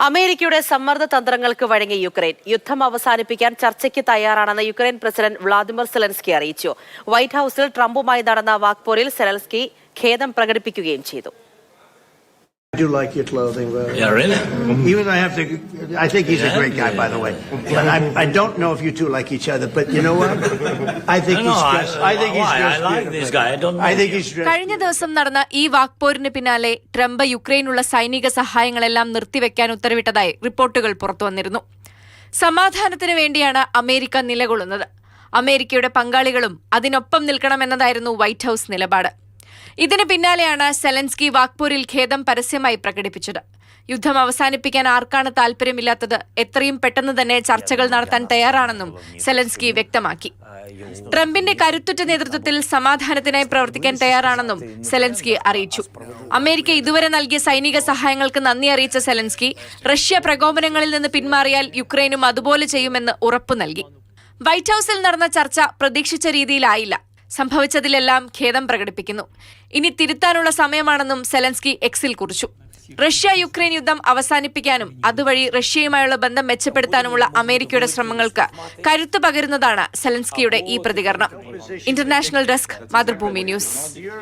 അമേരിക്കയുടെ സമ്മർദ്ദ തന്ത്രങ്ങൾക്ക് വഴങ്ങി യുക്രൈൻ. യുദ്ധം അവസാനിപ്പിക്കാൻ ചർച്ചയ്ക്ക് തയ്യാറാണെന്ന് യുക്രൈൻ പ്രസിഡന്റ് വ്ളാദിമിർ സെലൻസ്കി അറിയിച്ചു. വൈറ്റ് ഹൌസിൽ ട്രംപുമായി നടന്ന വാക്പോരിൽ സെലൻസ്കി ഖേദം പ്രകടിപ്പിക്കുകയും ചെയ്തു. I do like your clothing, but Yeah, really? even I have to. I think he's a great guy, by the way. But I, I don't know if you two like each other. But you know what? I think No, he's. I, dressed, I think he's why? I dressed like beautifully. this guy. I don't know. I think him. he's dressed. കഴിഞ്ഞ ദിവസം നടന്ന ഈ വാക്പോരിന് പിന്നാലെ Trump യുക്രൈനുള്ള സൈനിക സഹായങ്ങളെല്ലാം നിർത്തിവെക്കാൻ ഉത്തരവിട്ടതായി റിപ്പോർട്ടുകൾ പുറത്തുവന്നിരുന്നു സമാധാനത്തിന് വേണ്ടിയാണ് അമേരിക്ക നിലകൊള്ളുന്നത് അമേരിക്കയുടെ പങ്കാളികളും അതിനൊപ്പം നിൽക്കണമെന്നതായിരുന്നു വൈറ്റ് ഹൌസ് നിലപാട് ഇതിന് പിന്നാലെയാണ് സെലൻസ്കി വാഗ്പൂരിൽ ഖേദം പരസ്യമായി പ്രകടിപ്പിച്ചത്. യുദ്ധം അവസാനിപ്പിക്കാൻ ആർക്കാണ് താല്പര്യമില്ലാത്തത് എത്രയും പെട്ടെന്ന് തന്നെ ചർച്ചകൾ നടത്താൻ തയ്യാറാണെന്നും സെലൻസ്കി വ്യക്തമാക്കി. ട്രംപിന്റെ കരുത്തുറ്റ നേതൃത്വത്തിൽ സമാധാനത്തിനായി പ്രവർത്തിക്കാൻ തയ്യാറാണെന്നും സെലൻസ്കി അറിയിച്ചു. അമേരിക്ക ഇതുവരെ നൽകിയ സൈനിക സഹായങ്ങൾക്ക് നന്ദി അറിയിച്ച സെലൻസ്കി റഷ്യ പ്രകോപനങ്ങളിൽ നിന്ന് പിന്മാറിയാൽ യുക്രൈനും അതുപോലെ ചെയ്യുമെന്ന് ഉറപ്പു നൽകി. വൈറ്റ് ഹൌസിൽ നടന്ന ചർച്ച പ്രതീക്ഷിച്ച രീതിയിലായില്ല. സംഭവിച്ചതിലെല്ലാം ഖേദം പ്രകടിപ്പിക്കുന്നു. ഇനി തിരുത്താനുള്ള സമയമാണെന്നും സെലൻസ്കി എക്സിൽ കുറിച്ചു. റഷ്യ യുക്രൈൻ യുദ്ധം അവസാനിപ്പിക്കാനും അതുവഴി റഷ്യയുമായുള്ള ബന്ധം മെച്ചപ്പെടുത്താനുമുള്ള അമേരിക്കയുടെ ശ്രമങ്ങൾക്ക് കരുത്തു പകരുന്നതാണ് സെലൻസ്കിയുടെ ഈ പ്രതികരണം. International desk Mathrubhumi news.